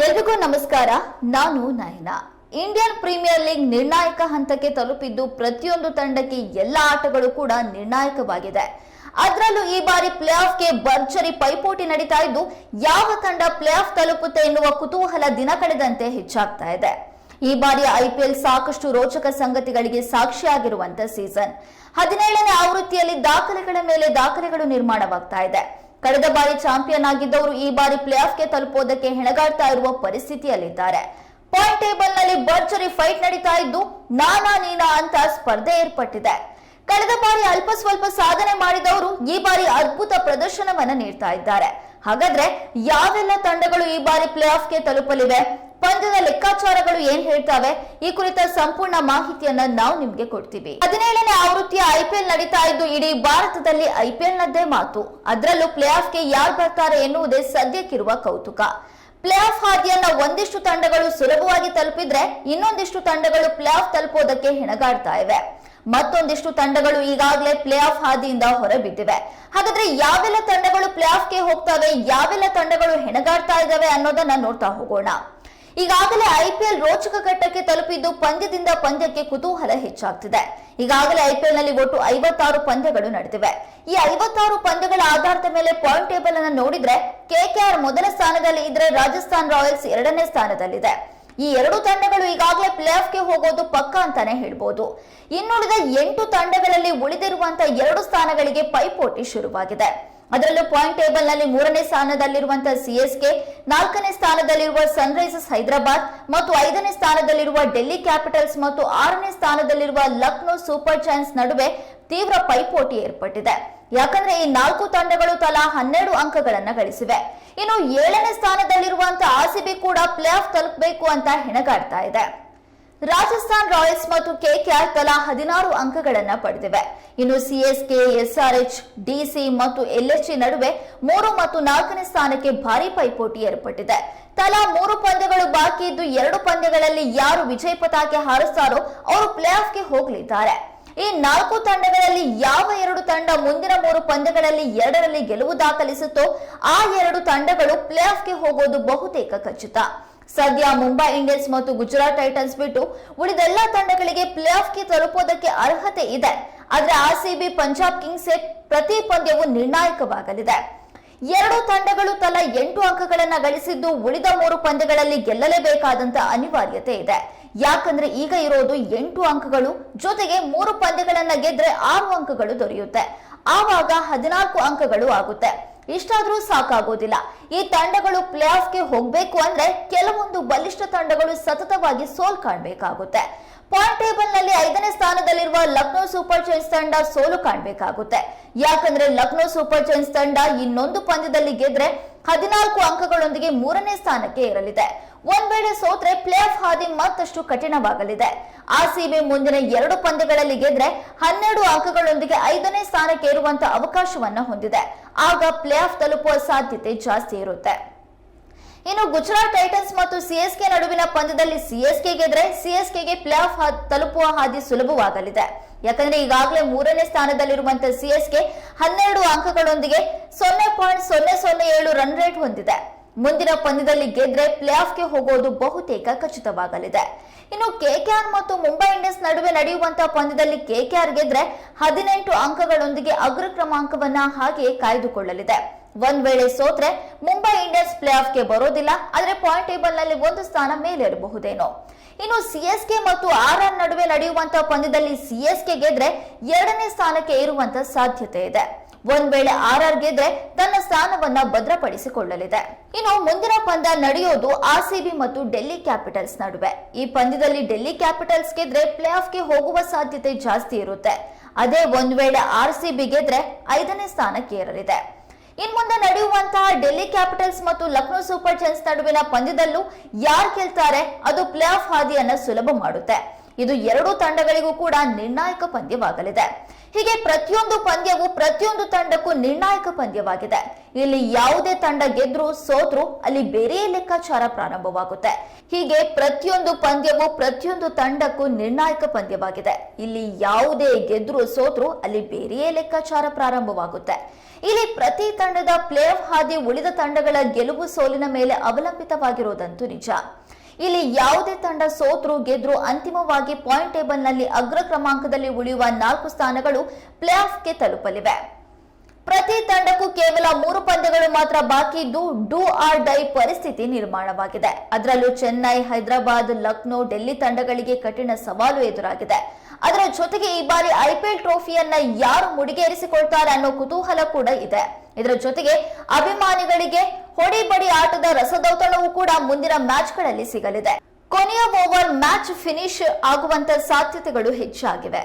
ಎಲ್ರಿಗೂ ನಮಸ್ಕಾರ. ನಾನು ನಯನ. ಇಂಡಿಯನ್ ಪ್ರೀಮಿಯರ್ ಲೀಗ್ ನಿರ್ಣಾಯಕ ಹಂತಕ್ಕೆ ತಲುಪಿದ್ದು ಪ್ರತಿಯೊಂದು ತಂಡಕ್ಕೆ ಎಲ್ಲ ಆಟಗಳು ಕೂಡ ನಿರ್ಣಾಯಕವಾಗಿದೆ. ಅದರಲ್ಲೂ ಈ ಬಾರಿ ಪ್ಲೇ ಆಫ್ಗೆ ಭರ್ಜರಿ ಪೈಪೋಟಿ ನಡೀತಾ ಇದ್ದು, ಯಾವ ತಂಡ ಪ್ಲೇ ಆಫ್ ತಲುಪುತ್ತೆ ಎನ್ನುವ ಕುತೂಹಲ ದಿನ ಕಳೆದಂತೆ ಹೆಚ್ಚಾಗ್ತಾ ಇದೆ. ಈ ಬಾರಿಯ ಐಪಿಎಲ್ ಸಾಕಷ್ಟು ರೋಚಕ ಸಂಗತಿಗಳಿಗೆ ಸಾಕ್ಷಿಯಾಗಿರುವಂತ ಸೀಸನ್. ಹದಿನೇಳನೇ ಆವೃತ್ತಿಯಲ್ಲಿ ದಾಖಲೆಗಳ ಮೇಲೆ ದಾಖಲೆಗಳು ನಿರ್ಮಾಣವಾಗ್ತಾ ಇದೆ. ಕಳೆದ ಬಾರಿ ಚಾಂಪಿಯನ್ ಆಗಿದ್ದವರು ಈ ಬಾರಿ ಪ್ಲೇ ಆಫ್ಗೆ ತಲುಪೋದಕ್ಕೆ ಹೆಣಗಾಡ್ತಾ ಇರುವ ಪರಿಸ್ಥಿತಿಯಲ್ಲಿದ್ದಾರೆ. ಪಾಯಿಂಟ್ ಟೇಬಲ್ನಲ್ಲಿ ಭರ್ಜರಿ ಫೈಟ್ ನಡೀತಾ ಇದ್ದು ನಾನಾ ನೀನಾ ಅಂತ ಸ್ಪರ್ಧೆ ಏರ್ಪಟ್ಟಿದೆ. ಕಳೆದ ಬಾರಿ ಅಲ್ಪ ಸ್ವಲ್ಪ ಸಾಧನೆ ಮಾಡಿದವರು ಈ ಬಾರಿ ಅದ್ಭುತ ಪ್ರದರ್ಶನವನ್ನ ನೀಡ್ತಾ ಇದ್ದಾರೆ. ಹಾಗಾದ್ರೆ ಯಾವೆಲ್ಲ ತಂಡಗಳು ಈ ಬಾರಿ ಪ್ಲೇ ಆಫ್ಗೆ ತಲುಪಲಿವೆ? ಪಂದ್ಯದ ಲೆಕ್ಕಾಚಾರಗಳು ಏನ್ ಹೇಳ್ತಾವೆ, ಈ ಕುರಿತ ಸಂಪೂರ್ಣ ಮಾಹಿತಿಯನ್ನ ನಾವು ನಿಮ್ಗೆ ಕೊಡ್ತೀವಿ. ಹದಿನೇಳನೇ ಆವೃತ್ತಿಯ ಐಪಿಎಲ್ ನಡೀತಾ ಇದ್ದು ಇಡೀ ಭಾರತದಲ್ಲಿ ಐಪಿಎಲ್ ನದ್ದೇ ಮಾತು. ಅದರಲ್ಲೂ ಪ್ಲೇ ಆಫ್ಗೆ ಯಾರು ಬರ್ತಾರೆ ಎನ್ನುವುದೇ ಸದ್ಯಕ್ಕಿರುವ ಕೌತುಕ. ಪ್ಲೇ ಆಫ್ ಹಾದಿಯನ್ನ ಒಂದಿಷ್ಟು ತಂಡಗಳು ಸುಲಭವಾಗಿ ತಲುಪಿದ್ರೆ ಇನ್ನೊಂದಿಷ್ಟು ತಂಡಗಳು ಪ್ಲೇ ಆಫ್ ತಲುಪೋದಕ್ಕೆ ಹೆಣಗಾಡ್ತಾ ಇವೆ. ಮತ್ತೊಂದಿಷ್ಟು ತಂಡಗಳು ಈಗಾಗಲೇ ಪ್ಲೇ ಆಫ್ ಹಾದಿಯಿಂದ ಹೊರಬಿದ್ದಿವೆ. ಹಾಗಾದ್ರೆ ಯಾವೆಲ್ಲ ತಂಡಗಳು ಪ್ಲೇ ಆಫ್ಗೆ ಹೋಗ್ತವೆ, ಯಾವೆಲ್ಲ ತಂಡಗಳು ಹೆಣಗಾಡ್ತಾ ಇದಾವೆ ಅನ್ನೋದನ್ನ ನೋಡ್ತಾ ಹೋಗೋಣ. ಈಗಾಗಲೇ ಐಪಿಎಲ್ ರೋಚಕ ಘಟ್ಟಕ್ಕೆ ತಲುಪಿದ್ದು ಪಂದ್ಯದಿಂದ ಪಂದ್ಯಕ್ಕೆ ಕುತೂಹಲ ಹೆಚ್ಚಾಗ್ತಿದೆ. ಈಗಾಗಲೇ ಐಪಿಎಲ್ನಲ್ಲಿ ಒಟ್ಟು ಐವತ್ತಾರು ಪಂದ್ಯಗಳು ನಡೆದಿವೆ. ಈ ಐವತ್ತಾರು ಪಂದ್ಯಗಳ ಆಧಾರದ ಮೇಲೆ ಪಾಯಿಂಟ್ ಟೇಬಲ್ ಅನ್ನು ನೋಡಿದ್ರೆ ಕೆಕೆಆರ್ ಮೊದಲ ಸ್ಥಾನದಲ್ಲಿ ಇದ್ರೆ ರಾಜಸ್ಥಾನ್ ರಾಯಲ್ಸ್ ಎರಡನೇ ಸ್ಥಾನದಲ್ಲಿದೆ. ಈ ಎರಡು ತಂಡಗಳು ಈಗಾಗಲೇ ಪ್ಲೇ ಆಫ್ಗೆ ಹೋಗೋದು ಪಕ್ಕ ಅಂತಾನೆ ಹೇಳ್ಬೋದು. ಇನ್ನುಳಿದ ಎಂಟು ತಂಡಗಳಲ್ಲಿ ಉಳಿದಿರುವಂತಹ ಎರಡು ಸ್ಥಾನಗಳಿಗೆ ಪೈಪೋಟಿ ಶುರುವಾಗಿದೆ. ಅದರಲ್ಲೂ ಪಾಯಿಂಟ್ ಟೇಬಲ್ನಲ್ಲಿ ಮೂರನೇ ಸ್ಥಾನದಲ್ಲಿರುವಂತಹ ಸಿಎಸ್ಕೆ ನಾಲ್ಕನೇ ಸ್ಥಾನದಲ್ಲಿರುವ ಸನ್ರೈಸರ್ಸ್ ಹೈದರಾಬಾದ್ ಮತ್ತು ಐದನೇ ಸ್ಥಾನದಲ್ಲಿರುವ ಡೆಲ್ಲಿ ಕ್ಯಾಪಿಟಲ್ಸ್ ಮತ್ತು ಆರನೇ ಸ್ಥಾನದಲ್ಲಿರುವ ಲಕ್ನೋ ಸೂಪರ್ ಜೈನ್ಸ್ ನಡುವೆ ತೀವ್ರ ಪೈಪೋಟಿ ಏರ್ಪಟ್ಟಿದೆ. ಯಾಕಂದ್ರೆ ಈ ನಾಲ್ಕು ತಂಡಗಳು ತಲಾ ಹನ್ನೆರಡು ಅಂಕಗಳನ್ನ ಗಳಿಸಿವೆ. ಇನ್ನು ಏಳನೇ ಸ್ಥಾನದಲ್ಲಿರುವಂತಹ ಆರ್ಸಿಬಿ ಕೂಡ ಪ್ಲೇ ಆಫ್ ತಲುಪಬೇಕು ಅಂತ ಹೆಣಗಾಡ್ತಾ ಇದೆ. ರಾಜಸ್ಥಾನ್ ರಾಯಲ್ಸ್ ಮತ್ತು ಕೆಕೆಆರ್ ತಲಾ ಹದಿನಾರು ಅಂಕಗಳನ್ನು ಪಡೆದಿವೆ. ಇನ್ನು ಸಿಎಸ್ಕೆ ಎಸ್ಆರ್ಎಚ್ ಡಿಸಿ ಮತ್ತು ಎಲ್ಎಸ್ಜಿ ನಡುವೆ ಮೂರು ಮತ್ತು ನಾಲ್ಕನೇ ಸ್ಥಾನಕ್ಕೆ ಭಾರಿ ಪೈಪೋಟಿ ಏರ್ಪಟ್ಟಿದೆ. ತಲಾ ಮೂರು ಪಂದ್ಯಗಳು ಬಾಕಿ ಇದ್ದು ಎರಡು ಪಂದ್ಯಗಳಲ್ಲಿ ಯಾರು ವಿಜಯ ಪತಾಕೆ ಹಾರಿಸ್ತಾರೋ ಅವರು ಪ್ಲೇ ಆಫ್ಗೆ ಹೋಗಲಿದ್ದಾರೆ. ಈ ನಾಲ್ಕು ತಂಡಗಳಲ್ಲಿ ಯಾವ ಎರಡು ತಂಡ ಮುಂದಿನ ಮೂರು ಪಂದ್ಯಗಳಲ್ಲಿ ಎರಡರಲ್ಲಿ ಗೆಲುವು ದಾಖಲಿಸುತ್ತೋ ಆ ಎರಡು ತಂಡಗಳು ಪ್ಲೇ ಆಫ್ಗೆ ಹೋಗೋದು ಬಹುತೇಕ ಖಚಿತ. ಸದ್ಯ ಮುಂಬೈ ಇಂಡಿಯನ್ಸ್ ಮತ್ತು ಗುಜರಾತ್ ಟೈಟನ್ಸ್ ಬಿಟ್ಟು ಉಳಿದೆಲ್ಲ ತಂಡಗಳಿಗೆ ಪ್ಲೇ ಆಫ್ಗೆ ತಲುಪೋದಕ್ಕೆ ಅರ್ಹತೆ ಇದೆ. ಆದ್ರೆ ಆರ್ಸಿಬಿ ಪಂಜಾಬ್ ಕಿಂಗ್ಸ್ ಪ್ರತಿ ಪಂದ್ಯವು ನಿರ್ಣಾಯಕವಾಗಲಿದೆ. ಎರಡು ತಂಡಗಳು ತಲಾ ಎಂಟು ಅಂಕಗಳನ್ನು ಗಳಿಸಿದ್ದು ಉಳಿದ ಮೂರು ಪಂದ್ಯಗಳಲ್ಲಿ ಗೆಲ್ಲಲೇಬೇಕಾದಂತ ಅನಿವಾರ್ಯತೆ ಇದೆ. ಯಾಕಂದ್ರೆ ಈಗ ಇರೋದು ಎಂಟು ಅಂಕಗಳು, ಜೊತೆಗೆ ಮೂರು ಪಂದ್ಯಗಳನ್ನ ಗೆದ್ರೆ ಆರು ಅಂಕಗಳು ದೊರೆಯುತ್ತೆ. ಆವಾಗ ಹದಿನಾಲ್ಕು ಅಂಕಗಳು ಆಗುತ್ತೆ. ಇಷ್ಟಾದ್ರೂ ಸಾಕಾಗೋದಿಲ್ಲ. ಈ ತಂಡಗಳು ಪ್ಲೇ ಆಫ್ಗೆ ಹೋಗ್ಬೇಕು ಅಂದ್ರೆ ಕೆಲವೊಂದು ಬಲಿಷ್ಠ ತಂಡಗಳು ಸತತವಾಗಿ ಸೋಲ್ ಕಾಣ್ಬೇಕಾಗುತ್ತೆ. ಪಾಯಿಂಟ್ ಟೇಬಲ್ನಲ್ಲಿ ಐದನೇ ಸ್ಥಾನದಲ್ಲಿರುವ ಲಕ್ನೋ ಸೂಪರ್ ಜೈನ್ಸ್ ತಂಡ ಸೋಲು ಕಾಣ್ಬೇಕಾಗುತ್ತೆ. ಯಾಕಂದ್ರೆ ಲಕ್ನೋ ಸೂಪರ್ ಜೈನ್ಸ್ ತಂಡ ಇನ್ನೊಂದು ಪಂದ್ಯದಲ್ಲಿ ಗೆದ್ರೆ ಹದಿನಾಲ್ಕು ಅಂಕಗಳೊಂದಿಗೆ ಮೂರನೇ ಸ್ಥಾನಕ್ಕೆ ಇರಲಿದೆ ಒಂದ್ ವೇಳೆ ಸೋತ್ರೆ ಪ್ಲೇ ಆಫ್ ಹಾದಿ ಮತ್ತಷ್ಟು ಕಠಿಣವಾಗಲಿದೆ. ಆರ್ಸಿಬಿ ಮುಂದಿನ ಎರಡು ಪಂದ್ಯಗಳಲ್ಲಿ ಗೆದ್ರೆ ಹನ್ನೆರಡು ಅಂಕಗಳೊಂದಿಗೆ ಐದನೇ ಸ್ಥಾನಕ್ಕೆ ಇರುವಂತಹ ಅವಕಾಶವನ್ನ ಹೊಂದಿದೆ. ಆಗ ಪ್ಲೇ ಆಫ್ ತಲುಪುವ ಸಾಧ್ಯತೆ ಜಾಸ್ತಿ ಇರುತ್ತೆ. ಇನ್ನು ಗುಜರಾತ್ ಟೈಟನ್ಸ್ ಮತ್ತು ಸಿಎಸ್ಕೆ ನಡುವಿನ ಪಂದ್ಯದಲ್ಲಿ ಸಿಎಸ್ಕೆ ಗೆದ್ರೆ ಸಿಎಸ್ಕೆಗೆ ಪ್ಲೇ ಆಫ್ ತಲುಪುವ ಹಾದಿ ಸುಲಭವಾಗಲಿದೆ. ಯಾಕಂದ್ರೆ ಈಗಾಗಲೇ ಮೂರನೇ ಸ್ಥಾನದಲ್ಲಿರುವಂತಹ ಸಿಎಸ್ಕೆ ಹನ್ನೆರಡು ಅಂಕಗಳೊಂದಿಗೆ ಸೊನ್ನೆ ಪಾಯಿಂಟ್ ಸೊನ್ನೆ ಸೊನ್ನೆ ಏಳು ರನ್ ರೇಟ್ ಹೊಂದಿದೆ. ಮುಂದಿನ ಪಂದ್ಯದಲ್ಲಿ ಗೆದ್ರೆ ಪ್ಲೇ ಆಫ್ಗೆ ಹೋಗೋದು ಬಹುತೇಕ ಖಚಿತವಾಗಲಿದೆ. ಇನ್ನು ಕೆಕೆಆರ್ ಮತ್ತು ಮುಂಬೈ ಇಂಡಿಯನ್ಸ್ ನಡುವೆ ನಡೆಯುವಂತಹ ಪಂದ್ಯದಲ್ಲಿ ಕೆಕೆಆರ್ ಗೆದ್ರೆ ಹದಿನೆಂಟು ಅಂಕಗಳೊಂದಿಗೆ ಅಗ್ರ ಕ್ರಮಾಂಕವನ್ನ ಹಾಗೆ ಕಾಯ್ದುಕೊಳ್ಳಲಿದೆ. ಒಂದ್ ವೇಳೆ ಸೋತ್ರೆ ಮುಂಬೈ ಇಂಡಿಯನ್ಸ್ ಪ್ಲೇ ಆಫ್ಗೆ ಬರೋದಿಲ್ಲ, ಆದ್ರೆ ಪಾಯಿಂಟ್ ಟೇಬಲ್ನಲ್ಲಿ ಒಂದು ಸ್ಥಾನ ಮೇಲೇರಬಹುದೇನೋ. ಇನ್ನು ಸಿಎಸ್ಕೆ ಮತ್ತು ಆರ್ ಆರ್ ನಡುವೆ ನಡೆಯುವಂತಹ ಪಂದ್ಯದಲ್ಲಿ ಸಿಎಸ್ಕೆ ಗೆದ್ರೆ ಎರಡನೇ ಸ್ಥಾನಕ್ಕೆ ಇರುವಂತ ಸಾಧ್ಯತೆ ಇದೆ. ಒಂದ್ ವೇಳೆ ಆರ್ ಆರ್ ಗೆದ್ರೆ ತನ್ನ ಸ್ಥಾನವನ್ನ ಭದ್ರಪಡಿಸಿಕೊಳ್ಳಲಿದೆ. ಇನ್ನು ಮುಂದಿನ ಪಂದ್ಯ ನಡೆಯೋದು ಆರ್ಸಿಬಿ ಮತ್ತು ಡೆಲ್ಲಿ ಕ್ಯಾಪಿಟಲ್ಸ್ ನಡುವೆ. ಈ ಪಂದ್ಯದಲ್ಲಿ ಡೆಲ್ಲಿ ಕ್ಯಾಪಿಟಲ್ಸ್ ಗೆದ್ರೆ ಪ್ಲೇ ಆಫ್ಗೆ ಹೋಗುವ ಸಾಧ್ಯತೆ ಜಾಸ್ತಿ ಇರುತ್ತೆ. ಅದೇ ಒಂದ್ ವೇಳೆ ಆರ್ ಸಿ ಬಿ ಗೆದ್ರೆ ಐದನೇ ಸ್ಥಾನಕ್ಕೆ ಏರಲಿದೆ. ಇನ್ ಮುಂದೆ ನಡೆಯುವಂತಹ ಡೆಲ್ಲಿ ಕ್ಯಾಪಿಟಲ್ಸ್ ಮತ್ತು ಲಕ್ನೋ ಸೂಪರ್ ಜೈನ್ಸ್ ನಡುವಿನ ಪಂದ್ಯದಲ್ಲೂ ಯಾರು ಗೆಲ್ತಾರೆ, ಅದು ಪ್ಲೇ ಆಫ್ ಹಾದಿಯನ್ನ ಸುಲಭ ಮಾಡುತ್ತೆ. ಇದು ಎರಡೂ ತಂಡಗಳಿಗೂ ಕೂಡ ನಿರ್ಣಾಯಕ ಪಂದ್ಯವಾಗಲಿದೆ. ಹೀಗೆ ಪ್ರತಿಯೊಂದು ಪಂದ್ಯವು ಪ್ರತಿಯೊಂದು ತಂಡಕ್ಕೂ ನಿರ್ಣಾಯಕ ಪಂದ್ಯವಾಗಿದೆ. ಇಲ್ಲಿ ಯಾವುದೇ ತಂಡ ಗೆದ್ರು ಸೋತ್ರು ಅಲ್ಲಿ ಬೇರೆಯೇ ಲೆಕ್ಕಾಚಾರ ಪ್ರಾರಂಭವಾಗುತ್ತೆ. ಹೀಗೆ ಪ್ರತಿಯೊಂದು ಪಂದ್ಯವು ಪ್ರತಿಯೊಂದು ತಂಡಕ್ಕೂ ನಿರ್ಣಾಯಕ ಪಂದ್ಯವಾಗಿದೆ. ಇಲ್ಲಿ ಯಾವುದೇ ಗೆದ್ರು ಸೋತ್ರು ಅಲ್ಲಿ ಬೇರೆಯೇ ಲೆಕ್ಕಾಚಾರ ಪ್ರಾರಂಭವಾಗುತ್ತೆ. ಇಲ್ಲಿ ಪ್ರತಿ ತಂಡದ ಪ್ಲೇ ಆಫ್ ಹಾದಿ ಉಳಿದ ತಂಡಗಳ ಗೆಲುವು ಸೋಲಿನ ಮೇಲೆ ಅವಲಂಬಿತವಾಗಿರುವುದಂತೂ ನಿಜ. ಇಲ್ಲಿ ಯಾವುದೇ ತಂಡ ಸೋತರೂ, ಗೆದ್ರು ಅಂತಿಮವಾಗಿ ಪಾಯಿಂಟ್ ಟೇಬಲ್ನಲ್ಲಿ ಅಗ್ರ ಕ್ರಮಾಂಕದಲ್ಲಿ ಉಳಿಯುವ ನಾಲ್ಕು ಸ್ಥಾನಗಳು ಪ್ಲೇ ಆಫ್ಗೆ ತಲುಪಲಿವೆ. ಪ್ರತಿ ತಂಡಕ್ಕೂ ಕೇವಲ ಮೂರು ಪಂದ್ಯಗಳು ಮಾತ್ರ ಬಾಕಿ ಇದ್ದು ಡೂ ಆರ್ ಡೈ ಪರಿಸ್ಥಿತಿ ನಿರ್ಮಾಣವಾಗಿದೆ. ಅದರಲ್ಲೂ ಚೆನ್ನೈ, ಹೈದರಾಬಾದ್, ಲಕ್ನೋ, ಡೆಲ್ಲಿ ತಂಡಗಳಿಗೆ ಕಠಿಣ ಸವಾಲು ಎದುರಾಗಿದೆ. ಅದರ ಜೊತೆಗೆ ಈ ಬಾರಿ ಐಪಿಎಲ್ ಟ್ರೋಫಿಯನ್ನ ಯಾರು ಮುಡಿಗೇರಿಸಿಕೊಳ್ತಾರೆ ಅನ್ನೋ ಕುತೂಹಲ ಕೂಡ ಇದೆ. ಇದರ ಜೊತೆಗೆ ಅಭಿಮಾನಿಗಳಿಗೆ ಹೊಡಿಬಡಿ ಆಟದ ರಸದೌತಣವೂ ಕೂಡ ಮುಂದಿನ ಮ್ಯಾಚ್ಗಳಲ್ಲಿ ಸಿಗಲಿದೆ. ಕೊನೆಯ ಓವರ್ ಮ್ಯಾಚ್ ಫಿನಿಶ್ ಆಗುವಂತ ಸಾಧ್ಯತೆಗಳು ಹೆಚ್ಚಾಗಿವೆ.